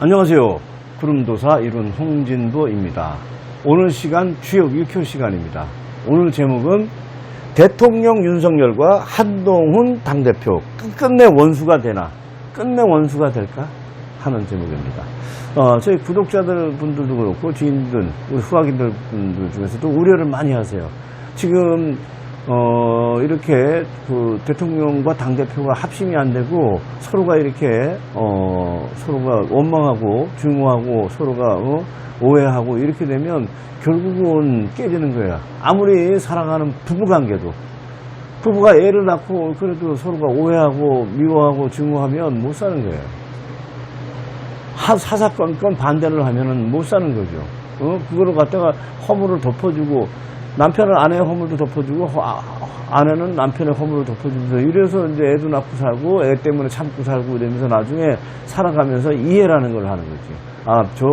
안녕하세요. 구름도사 이룬 홍진보입니다. 오늘 시간 주역 6호 시간입니다. 오늘 제목은 대통령 윤석열과 한동훈 당대표 끝내 원수가 되나 끝내 원수가 될까 하는 제목입니다. 어, 저희 구독자들 분들도 그렇고 지인들 우리 후학인들 분들 중에서도 우려를 많이 하세요. 지금 어, 이렇게 그 대통령과 당대표가 합심이 안 되고 서로가 이렇게 어, 서로가 원망하고 증오하고 서로가 어, 오해하고 이렇게 되면 결국은 깨지는 거야. 아무리 사랑하는 부부 관계도 부부가 애를 낳고 그래도 서로가 오해하고 미워하고 증오하면 못 사는 거예요. 하- 사사건건 반대를 하면은 못 사는 거죠. 어? 그거를 갖다가 허물을 덮어주고 남편은 아내의 허물도 덮어주고 허- 아- 아내는 남편의 허물을 덮어주면서 이래서 이제 애도 낳고 살고 애 때문에 참고 살고 이러면서 나중에 살아가면서 이해라는 걸 하는 거지. 아, 저,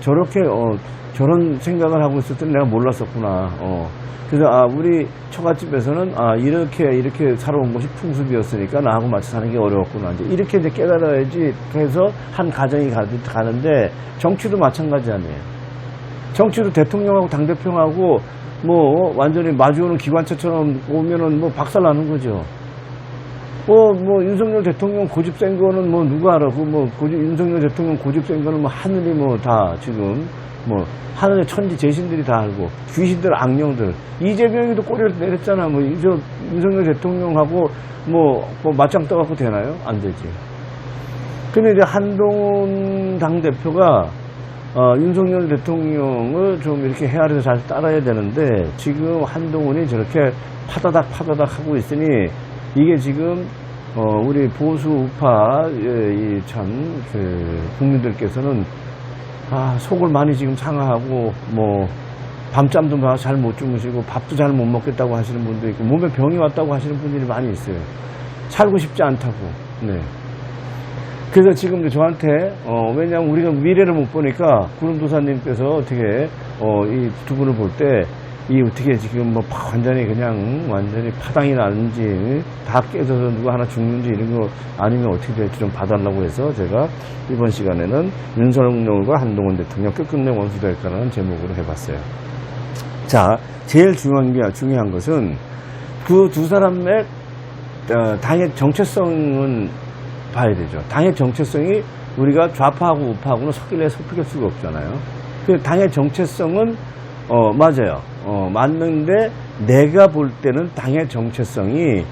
저렇게, 어, 저런 생각을 하고 있을 때는 내가 몰랐었구나. 어. 그래서 아, 우리 처갓집에서는 아, 이렇게, 이렇게 살아온 것이 풍습이었으니까 나하고 같이 사는 게 어려웠구나. 이제 이렇게 이제 깨달아야지 해서 한 가정이 가- 가는데 정치도 마찬가지 아니에요. 정치도 대통령하고 당대표하고 뭐 완전히 마주오는 기관차처럼 오면은 뭐 박살나는 거죠. 뭐, 뭐, 윤석열 대통령 고집 센 거는 뭐 누가 알아. 그 뭐, 고집, 윤석열 대통령 고집 센 거는 뭐 하늘이 뭐 다 지금 뭐 하늘의 천지 제신들이 다 알고 귀신들, 악령들. 이재명이도 꼬리를 내렸잖아. 뭐, 이저 윤석열 대통령하고 뭐, 뭐 맞짱 떠갖고 되나요? 안 되지. 근데 이제 한동훈 당대표가 어, 윤석열 대통령을 좀 이렇게 헤아려서 잘 따라야 되는데 지금 한동훈이 저렇게 파다닥 파다닥 하고 있으니 이게 지금 어, 우리 보수 우파 예, 이참그 국민들께서는 아, 속을 많이 지금 상하하고 뭐 밤잠도 잘 못 주무시고 밥도 잘 못 먹겠다고 하시는 분도 있고 몸에 병이 왔다고 하시는 분들이 많이 있어요. 살고 싶지 않다고. 네. 그래서 지금 저한테 어, 왜냐하면 우리가 미래를 못 보니까 구름도사님께서 어떻게 어, 이 두 분을 볼 때 이 어떻게 지금 뭐 파- 완전히 그냥 완전히 파당이 나는지 다 깨져서 누가 하나 죽는지 이런 거 아니면 어떻게 될지 좀 봐달라고 해서 제가 이번 시간에는 윤석열과 한동훈 대통령 끝끝내 원수 될까라는 제목으로 해봤어요. 자, 제일 중요한 게 중요한 것은 그 두 사람의 어, 당의 정체성은 봐야 되죠. 당의 정체성이 우리가 좌파하고 우파하고는 섞일래 섞일 수가 없잖아요. 그 당의 정체성은 어 맞아요. 어 맞는데 내가 볼 때는 당의 정체성이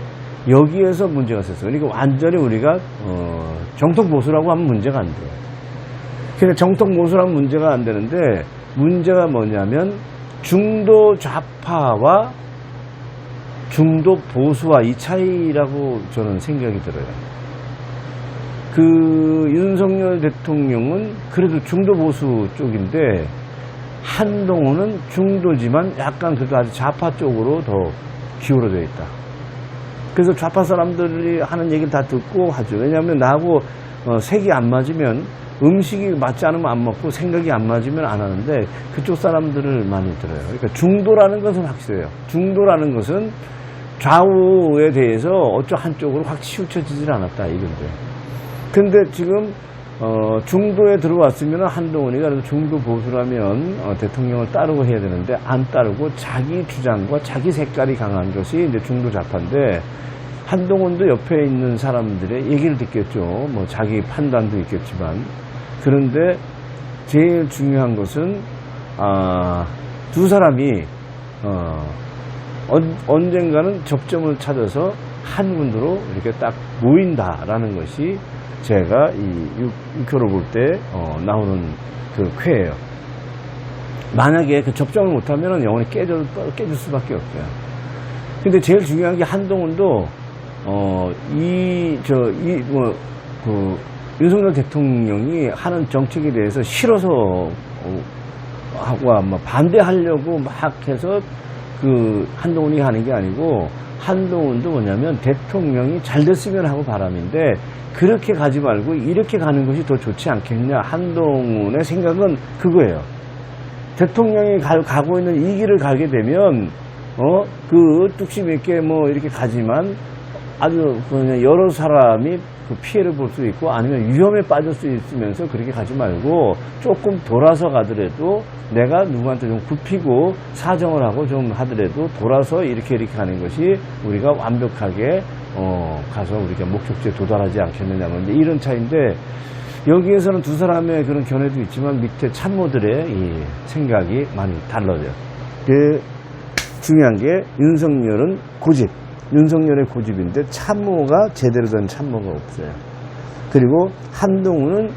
여기에서 문제가 있었어요. 그러니까 완전히 우리가 어 정통 보수라고 하면 문제가 안 돼요. 근데 정통 보수라면 문제가 안 되는데 문제가 뭐냐면 중도 좌파와 중도 보수와 이 차이라고 저는 생각이 들어요. 그 윤석열 대통령은 그래도 중도 보수 쪽인데 한동훈은 중도지만 약간 그래도 아주 좌파 쪽으로 더 기울어져 있다. 그래서 좌파 사람들이 하는 얘기를 다 듣고 하죠. 왜냐하면 나하고 어, 색이 안 맞으면 음식이 맞지 않으면 안 먹고 생각이 안 맞으면 안 하는데 그쪽 사람들을 많이 들어요. 그러니까 중도라는 것은 확실해요. 중도라는 것은 좌우에 대해서 어쩌 한쪽으로 확 치우쳐지질 않았다 이건데. 근데 지금 어, 중도에 들어왔으면 한동훈이가 중도 보수라면 어, 대통령을 따르고 해야 되는데 안 따르고 자기 주장과 자기 색깔이 강한 것이 이제 중도 좌파인데 한동훈도 옆에 있는 사람들의 얘기를 듣겠죠. 뭐 자기 판단도 있겠지만 그런데 제일 중요한 것은 아, 두 사람이 어, 언- 언젠가는 접점을 찾아서 한 군으로 이렇게 딱 모인다라는 것이 제가 이 육- 육교를 볼때 어, 나오는 그 쾌예요. 만약에 그 접점을 못하면 영원히 깨져, 깨질 수밖에 없어요. 근데 제일 중요한 게 한동훈도 어, 이, 저, 이, 뭐, 그, 윤석열 대통령이 하는 정책에 대해서 싫어서, 어, 하고 아마 반대하려고 막 해서 그 한동훈이 하는 게 아니고 한동훈도 뭐냐면 대통령이 잘 됐으면 하고 바람인데 그렇게 가지 말고 이렇게 가는 것이 더 좋지 않겠냐 한동훈의 생각은 그거예요. 대통령이 가, 가고 있는 이 길을 가게 되면 어 그 뚝심 있게 뭐 이렇게 가지만 아주 그냥 여러 사람이 그 피해를 볼 수 있고 아니면 위험에 빠질 수 있으면서 그렇게 가지 말고 조금 돌아서 가더라도 내가 누구한테 좀 굽히고 사정을 하고 좀 하더라도 돌아서 이렇게 이렇게 가는 것이 우리가 완벽하게 어, 가서 우리가 목적지에 도달하지 않겠느냐면 이제 이런 차이인데 여기에서는 두 사람의 그런 견해도 있지만 밑에 참모들의 이 생각이 많이 달라져요. 그 중요한 게 윤석열은 고집, 윤석열의 고집인데 참모가 제대로 된 참모가 없어요. 그리고 한동훈은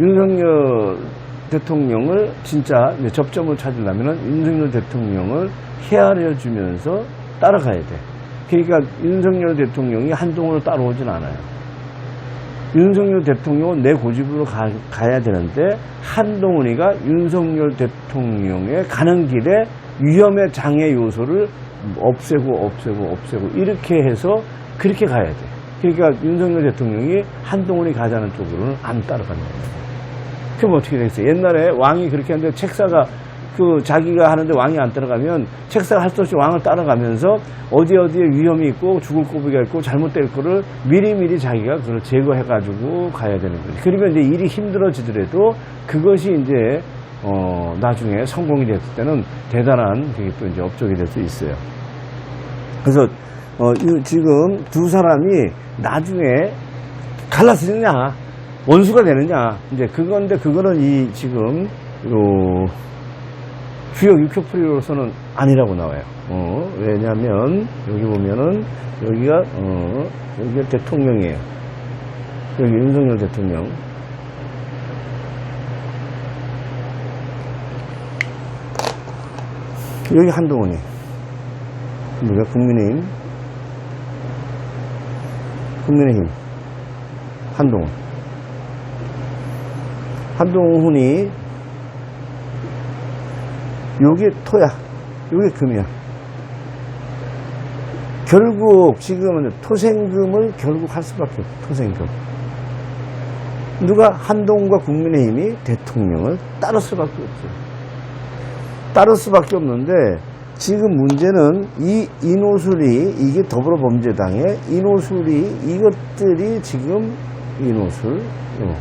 윤석열 대통령을 진짜 접점을 찾으려면 윤석열 대통령을 헤아려 주면서 따라가야 돼. 그러니까 윤석열 대통령이 한동훈을 따라오진 않아요. 윤석열 대통령은 내 고집으로 가, 가야 되는데 한동훈이가 윤석열 대통령의 가는 길에 위험의 장애 요소를 없애고 없애고 없애고 이렇게 해서 그렇게 가야 돼. 그러니까 윤석열 대통령이 한동훈이 가자는 쪽으로는 안 따라간다. 그럼 어떻게 되겠어요? 옛날에 왕이 그렇게 하는데 책사가 그 자기가 하는데 왕이 안 따라가면 책사가 할 수 없이 왕을 따라가면서 어디 어디에 위험이 있고 죽을 고비가 있고 잘못될 거를 미리미리 자기가 그걸 제거해가지고 가야 되는 거죠. 그러면 이제 일이 힘들어지더라도 그것이 이제 어 나중에 성공이 됐을 때는 대단한 그게 또 이제 업적이 될 수 있어요. 그래서 어, 이- 지금 두 사람이 나중에 갈라지느냐 원수가 되느냐 이제 그건데 그거는 이 지금 요 주역 육효풀이로서는 아니라고 나와요. 어, 왜냐하면 여기 보면은 여기가 어, 여기가 대통령이에요. 여기 윤석열 대통령. 여기 한동훈이. 누가 국민의힘 국민의힘 한동훈. 한동훈이 요게 토야 요게 금이야. 결국 지금은 토생금을 결국 할 수밖에 없어 토생금. 누가 한동훈과 국민의힘이 대통령을 따를 수밖에 없어요. 따를 수밖에 없는데 지금 문제는 이 인호술이 이게 더불어범죄당의 인호술이 이것들이 지금 인호술 어,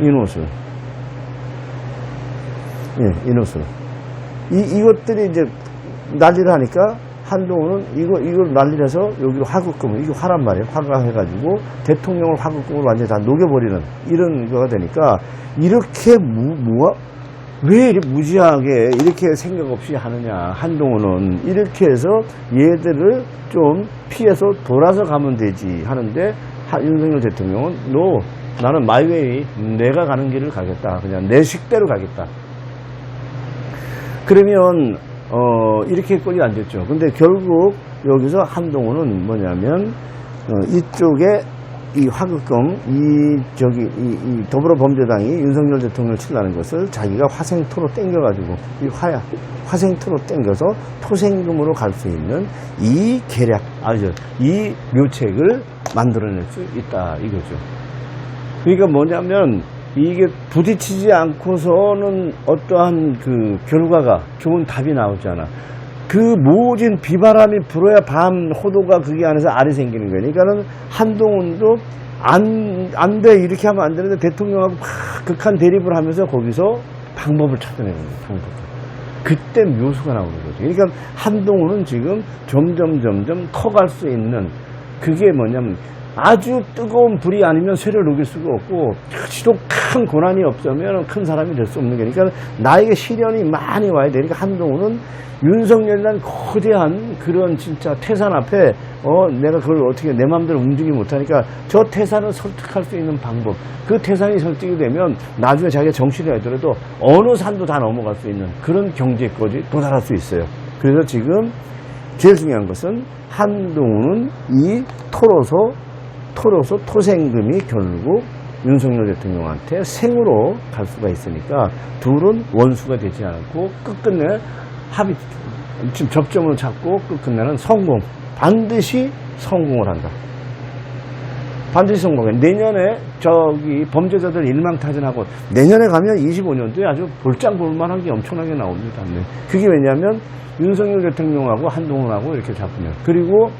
인호술. 예 인호술. 이 이것들이 이제 난리를 하니까 한동훈은 이거 이걸 난리를 해서 여기로 화급금을 이거 화란 말이에요. 화가 해가지고 대통령을 화급금을 완전히 다 녹여버리는 이런 거가 되니까 이렇게 무, 무 왜 이렇게 무지하게 이렇게 생각 없이 하느냐. 한동훈은 이렇게 해서 얘들을 좀 피해서 돌아서 가면 되지 하는데 하- 윤석열 대통령은 노 나는 마이웨이 내가 가는 길을 가겠다. 그냥 내 식대로 가겠다. 그러면 어 이렇게 꼴이 안 됐죠. 근데 결국 여기서 한동훈은 뭐냐면 어, 이쪽에 이 화극금, 이, 저기, 이, 이 더불어범죄당이 윤석열 대통령을 치려는 것을 자기가 화생토로 땡겨가지고, 이 화야, 화생토로 땡겨서 토생금으로 갈 수 있는 이 계략, 아니죠. 이 묘책을 만들어낼 수 있다, 이거죠. 그러니까 뭐냐면, 이게 부딪히지 않고서는 어떠한 그 결과가 좋은 답이 나오잖아. 그 모진 비바람이 불어야 밤 호도가 그게 안에서 알이 생기는 거예요. 그러니까는 한동훈도 안, 안 돼. 이렇게 하면 안 되는데 대통령하고 막 극한 대립을 하면서 거기서 방법을 찾아내는 거예요. 그때 묘수가 나오는 거죠. 그러니까 한동훈은 지금 점점 점점 커갈 수 있는 그게 뭐냐면 아주 뜨거운 불이 아니면 쇠를 녹일 수가 없고 지독한 고난이 없으면 큰 사람이 될 수 없는 거니까 나에게 시련이 많이 와야 되니까 한동훈은 윤석열이라는 거대한 그런 진짜 태산 앞에 어 내가 그걸 어떻게 내 마음대로 움직이지 못하니까 저 태산을 설득할 수 있는 방법. 그 태산이 설득이 되면 나중에 자기가 정신이 하더라도 어느 산도 다 넘어갈 수 있는 그런 경제까지 도달할 수 있어요. 그래서 지금 제일 중요한 것은 한동훈은 이 토로서 토로서 토생금이 결국 윤석열 대통령한테 생으로 갈 수가 있으니까 둘은 원수가 되지 않고 끝끝내 합의 지금 접점을 잡고 끝끝내는 성공 반드시 성공을 한다. 반드시 성공해. 내년에 저기 범죄자들 일망타진하고 내년에 가면 25년도에 아주 볼장 볼만한 게 엄청나게 나옵니다. 네. 그게 왜냐하면 윤석열 대통령하고 한동훈하고 이렇게 잡으면 그리고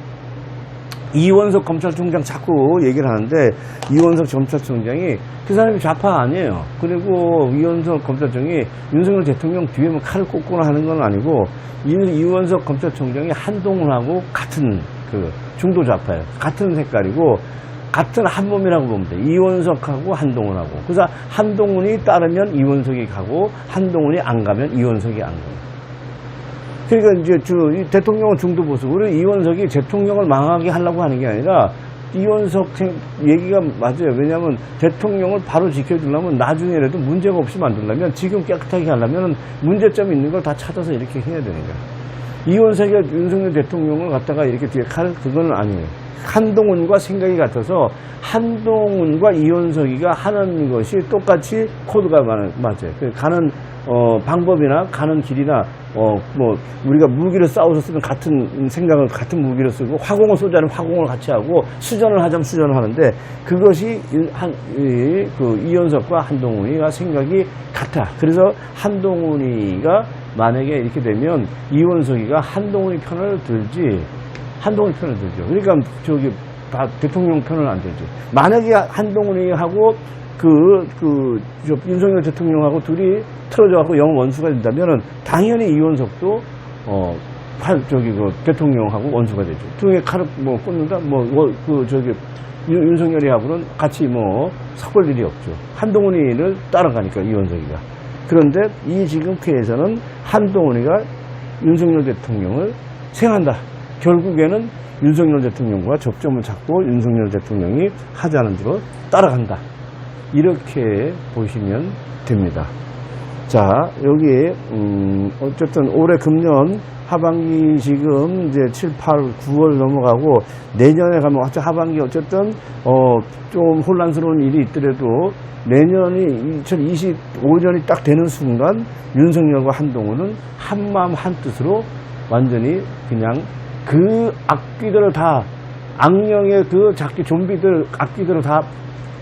이원석 검찰총장 자꾸 얘기를 하는데 이원석 검찰총장이 그 사람이 좌파 아니에요. 그리고 이원석 검찰총장이 윤석열 대통령 뒤에 뭐 칼을 꽂거나 하는 건 아니고 이, 이원석 검찰총장이 한동훈하고 같은 그 중도 좌파예요. 같은 색깔이고 같은 한 몸이라고 보면 돼. 이원석하고 한동훈하고. 그래서 한동훈이 따르면 이원석이 가고 한동훈이 안 가면 이원석이 안 가요. 그러니까 이제 저이 대통령은 중도 보수. 우리 이원석이 대통령을 망하게 하려고 하는 게 아니라 이원석 생- 얘기가 맞아요. 왜냐하면 대통령을 바로 지켜주려면 나중에라도 문제가 없이 만들려면 지금 깨끗하게 하려면 문제점이 있는 걸 다 찾아서 이렇게 해야 되는 거야. 이원석이 윤석열 대통령을 갖다가 이렇게 뒤에 칼, 그거는 아니에요. 한동훈과 생각이 같아서 한동훈과 이원석이가 하는 것이 똑같이 코드가 많- 맞아요. 그 가는 어, 방법이나 가는 길이나 어, 뭐 우리가 무기를 싸워서 쓰면 같은 생각을 같은 무기를 쓰고 화공을 쏘자는 화공을 같이 하고 수전을 하자면 수전을 하는데 그것이 이- 한, 이, 그 이원석과 한동훈이가 생각이 같아. 그래서 한동훈이가 만약에 이렇게 되면 이원석이가 한동훈이 편을 들지 한동훈 편을 들죠. 그러니까 저기 다 대통령 편은 안 들죠. 만약에 한동훈이 하고 그, 그, 저 윤석열 대통령하고 둘이 틀어져갖고 영 원수가 된다면은 당연히 이원석도, 어, 팔, 저기, 그, 대통령하고 원수가 되죠. 등에 칼을 뭐 꽂는다? 뭐, 뭐, 그, 저기, 윤- 윤석열이하고는 같이 뭐, 섞을 일이 없죠. 한동훈이를 따라가니까, 이원석이가. 그런데 이 지금 회에서는 한동훈이가 윤석열 대통령을 생한다. 결국에는 윤석열 대통령과 접점을 잡고 윤석열 대통령이 하자는 대로 따라간다. 이렇게 보시면 됩니다. 자, 여기, 음, 어쨌든 올해 금년 하반기 지금 이제 7, 8, 9월 넘어가고 내년에 가면 어차 하반기 어쨌든 어, 좀 혼란스러운 일이 있더라도 내년이 2025년이 딱 되는 순간 윤석열과 한동훈은 한마음 한뜻으로 완전히 그냥 그 악기들을 다 악령의 그 작기 좀비들 악기들을 다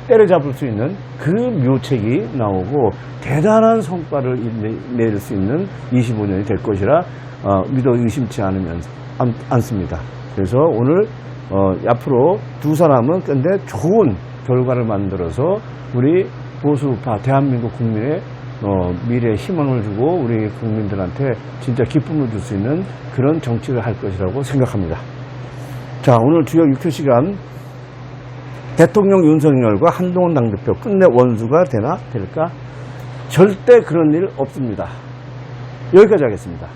때려잡을 수 있는 그 묘책이 나오고 대단한 성과를 내- 내릴 수 있는 25년이 될 것이라 어, 믿어 의심치 않으면 않, 않습니다. 그래서 오늘 어, 앞으로 두 사람은 근데 좋은 결과를 만들어서 우리 보수파 대한민국 국민의 어, 미래에 희망을 주고 우리 국민들한테 진짜 기쁨을 줄 수 있는 그런 정치를 할 것이라고 생각합니다. 자, 오늘 주요 6회 시간 대통령 윤석열과 한동훈 당대표 끝내 원수가 되나 될까? 절대 그런 일 없습니다. 여기까지 하겠습니다.